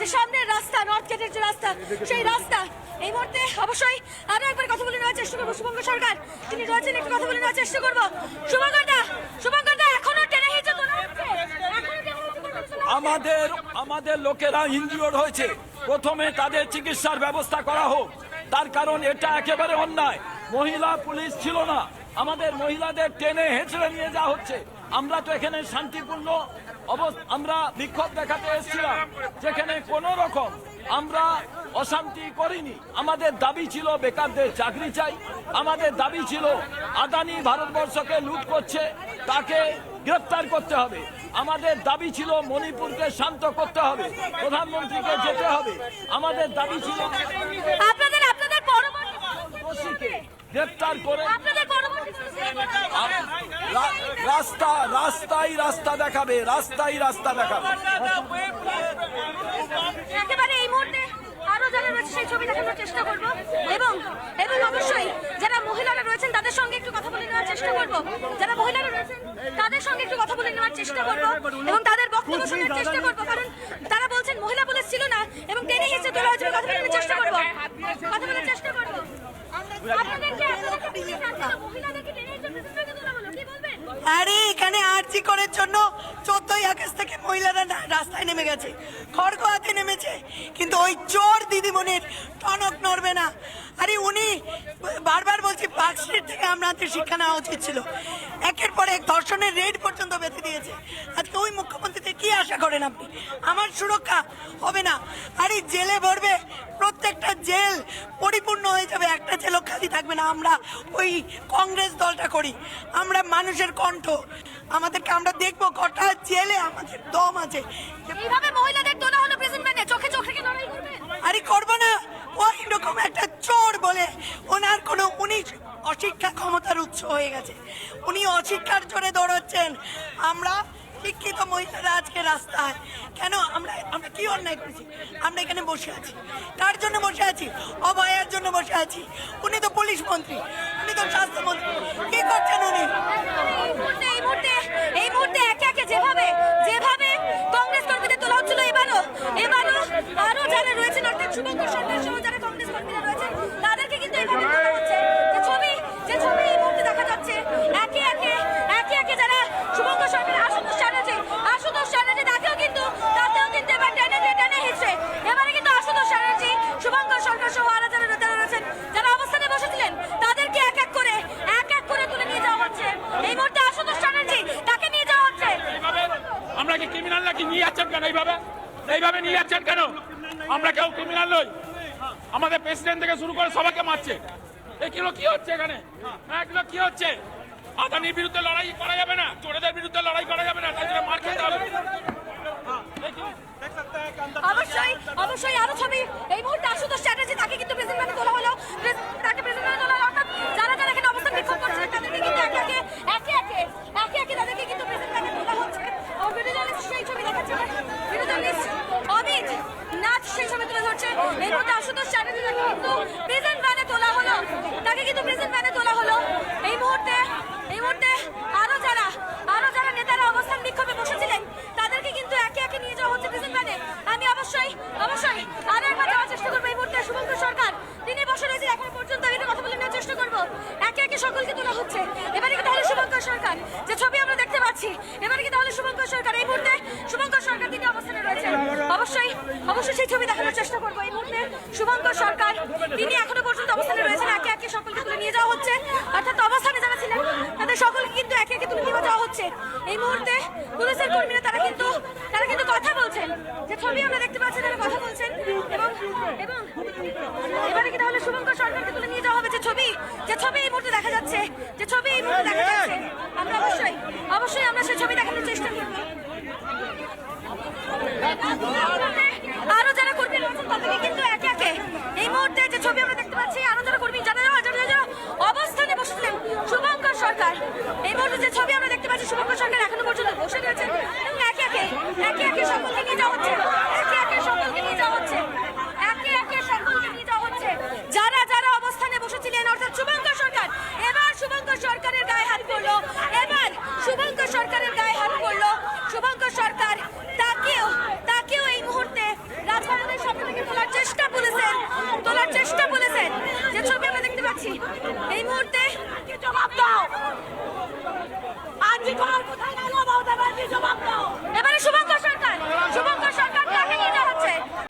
যে সামনের রাস্তা নর্থ গেটের যে রাস্তা, সেই রাস্তা, এই মুহূর্তে অবশ্যই আরও একবার কথা বলে নেওয়ার চেষ্টা করব শুভঙ্কর সরকার। তিনি রয়েছেন, একটু কথা বলে নেওয়ার চেষ্টা করব। শুভঙ্কর দা শুভঙ্কর দা এখনও টেনে হিচে। আমাদের আমাদের লোকেরা ইনজিওর হয়েছে। প্রথমে তাদের চিকিৎসার ব্যবস্থা করা হোক। তার কারণ এটা একেবারে অন্যায়। মহিলা, পুলিশ ছিল না। আমাদের মহিলাদের টেনে হেঁচড়ে নিয়ে যাওয়া হচ্ছে। আমরা তো এখানে শান্তিপূর্ণ আমরা বিক্ষোভ দেখাতে এসেছিলাম যেখানে কোন রকম আমরা অশান্তি করিনি। আমাদের দাবি ছিল বেকারদের চাকরি চাই। আমাদের দাবি ছিল আদানি ভারতবর্ষকে লুট করছে তাকে গ্রেপ্তার করতে হবে। আমাদের দাবি ছিল মণিপুরকে শান্ত করতে হবে প্রধানমন্ত্রীকে যেতে হবে। আমাদের দাবি ছিল দোষীকে গ্রেপ্তার করে রাস্তা রাস্তাই রাস্তা দেখাবে রাস্তাই রাস্তা দেখাবে। এবং এবং অবশ্যই যারা মহিলারা রয়েছেন তাদের সঙ্গে একটু কথা বলে নেওয়ার চেষ্টা যারা তাদের সঙ্গে একটু কথা বলে নেওয়ার চেষ্টা এবং তাদের তারা বলছেন মহিলা পুলিশ ছিল না এবং টেনে হিসেবে কথা চেষ্টা করব। কথা বলার চেষ্টা করব। আপনাদেরকে মহিলাদেরকে টেনে হিচড়ে পিছনে তোলা হলো কি বলবেন আরে, এখানে আরজি করার জন্য চোদ্দই আগস্ট থেকে মহিলারা রাস্তায় নেমে গেছে। খড়গ হাতে নেমেছে। কিন্তু ওই চোর দিদিমণির টনক নড়বে না। আরে, উনি বারবার বলছি পার্ক স্ট্রিট থেকে আপনাদের শিক্ষা নেওয়া উচিত ছিল। একের পর এক ধর্ষণের রেড পর্যন্ত বেঁধে দিয়েছে। আজকে ওই মুখ্যমন্ত্রী থেকে কি আশা করেন আপনি? আমার সুরক্ষা হবে না। আরে, জেলে ভরবে। প্রত্যেকটা জেল পরিপূর্ণ হয়ে যাবে। থাকবে না আমরা ওই কংগ্রেস দলটা করি। আমরা মানুষের কণ্ঠ। আমাদেরকে আমরা দেখব কটা জেলে আমাদের দম আছে। এইভাবে মহিলাদের তোলা হলো প্রেজেন্ট ম্যানে চোখে লড়াই আরে করব না। ওই রকম একটা চোর বলে ওনার কোনো উনি অশিক্ষা ক্ষমতার উৎস হয়ে গেছে। উনি অশিক্ষার জোরে দৌড়াচ্ছেন। আমরা শিক্ষিত মহিলারা আজকে রাস্তায়। কেন? আমরা আমরা কি অন্যায় করেছি? আমরা এখানে বসে আছি। কার জন্য বসে আছি? অভয়ার জন্য বসে আছি। উনি তো পুলিশ মন্ত্রী। উনি তো স্বাস্থ্যমন্ত্রী কি করছেন উনি? এই মুহূর্তে এই মুহূর্তে একে একে যেভাবে যেভাবে কংগ্রেস কর্মীদের যারা সহ যারা কংগ্রেস কর্মীরা রয়েছেন, তাদেরকে কিন্তু এইভাবে তোলা হচ্ছে যে ছবি যে ছবি এই মুহূর্তে দেখা যাচ্ছে একে একে একে একে যারা শুভঙ্কর সরকার আশুতোষ চ্যাটার্জি আশুতোষ চ্যাটার্জি তাকেও কিন্তু তাতেও কিন্তু এবার টেনে টেনে টেনে হিচ্ছে এবারে কিন্তু আশুতোষ চ্যাটার্জি শুভঙ্কর সরকার সহ আরও যারা নেতারা রয়েছেন যারা অবস্থানে বসেছিলেন তাদেরকে এক এক করে এক এক করে তুলে নিয়ে যাওয়া হচ্ছে এই মুহূর্তে আশুতোষ চ্যাটার্জি তাকে নিয়ে যাওয়া হচ্ছে আমরা কি ক্রিমিনাল নাকি নিয়ে যাচ্ছেন কেন এইভাবে এইভাবে নিয়ে যাচ্ছেন কেন? আমরা কেউ ক্রিমিনাল নই। আমাদের প্রেসিডেন্ট থেকে শুরু করে সবাইকে মারছে। এগুলো কি হচ্ছে এখানে? হ্যাঁ এগুলো কি হচ্ছে? আদানির বিরুদ্ধে লড়াই করা যাবে না, চোরেদের বিরুদ্ধে লড়াই করা যাবে না জন্য মার খেতে হবে। অবশ্যই অবশ্যই আরও ছবি। এই মুহূর্তে আশুতোষ চ্যাটার্জি, তাকে কিন্তু প্রেসিডেন্ট তোলা হলো প্রেস- তাকে প্রেসিডেন্ট তোলা হলো অর্থাৎ যারা যারা এখানে অবস্থান বিক্ষোভ করছিলেন তাদেরকে কিন্তু একে একে একে একে একে একে তাদেরকে কিন্তু প্রেসিডেন্ট তোলা হচ্ছে আর ভিডিও জার্নালিস্ট সেই ছবি দেখাচ্ছে ভিডিও জার্নালিস্ট অমিত নাথ সেই ছবি তুলে ধরছে এই মুহূর্তে আশুতোষ চ্যাটার্জি তাকে কিন্তু প্রেজেন্ট ভ্যানে তোলা হলো তাকে কিন্তু প্রেজেন্ট ভ্যানে তোলা হলো এই মুহূর্তে এই মুহূর্তে আরও যারা আরও যারা নেতারা অবস্থান বিক্ষোভে বসেছিলেন তাদেরকে কিন্তু একে একে নিয়ে যাওয়া হচ্ছে প্রেজেন্ট ভ্যানে আমি অবশ্যই অবশ্যই আরও একবার যাওয়ার চেষ্টা করব এই মুহূর্তে শুভঙ্কর সরকার তিনি বসে রয়েছে এখন পর্যন্ত আমি একটু কথা বলে নেওয়ার চেষ্টা করব একে একে সকলকে তোলা হচ্ছে এবারে কি তাহলে শুভঙ্কর সরকার যে ছবি আমরা দেখতে পাচ্ছি এবারে কি তাহলে শুভঙ্কর সরকার এই মুহূর্তে শুভঙ্কর সরকার তিনি অবস্থানে রয়েছেন অবশ্যই সেই ছবি দেখানোর চেষ্টা করব এই মুহূর্তে। শুভঙ্কর সরকার, তিনি এখনও পর্যন্ত অবস্থানে রয়েছেন, একে একে সকলকে তুলে নিয়ে যাওয়া হচ্ছে। অর্থাৎ অবস্থানে যারা ছিলেন, তাদের সকলকে কিন্তু একে একে তুলে নিয়ে যাওয়া হচ্ছে। এই মুহূর্তে পুলিশের কর্মীরা, তারা কিন্তু তারা কিন্তু কথা বলছেন। যে ছবি আমরা দেখতে পাচ্ছি, তারা কথা বলছেন। এবং এবং এবারে কি তাহলে শুভঙ্কর সরকারকে তুলে নিয়ে যাওয়া হবে যে ছবি? যে ছবি এই মুহূর্তে দেখা যাচ্ছে, যে ছবি এই মুহূর্তে দেখা যাচ্ছে। আমরা অবশ্যই অবশ্যই আমরা সেই ছবি দেখানোর চেষ্টা করব আরও যারা কর্মী রয়েছেন তাদেরকে কিন্তু একে একে এই মুহূর্তে যে ছবি আমরা দেখতে পাচ্ছি আরও যারা কর্মী যারা যারা যারা যারা অবস্থানে বসেছিলেন শুভঙ্কর সরকার এই মুহূর্তে যে ছবি আমরা দেখতে পাচ্ছি শুভঙ্কর সরকার এখনও পর্যন্ত বসে রয়েছেন এবং একে একে সকল একে যাওয়া হচ্ছে একে একে সকলকে নিয়ে যাওয়া হচ্ছে একে একে সকলকে নিয়ে যাওয়া হচ্ছে যারা যারা অবস্থানে বসেছিলেন অর্থাৎ শুভঙ্কর সরকার এবার শুভঙ্কর সরকারের গায়ে হাত পড়ল এবার শুভঙ্কর সরকারের গায়ে হাত পড়ল শুভঙ্কর সরকার তাকেও তাকেও এই মুহূর্তে রাজভবন এবারে শুভঙ্কর সরকার শুভঙ্কর সরকার কাকে নিয়ে যাওয়া হচ্ছে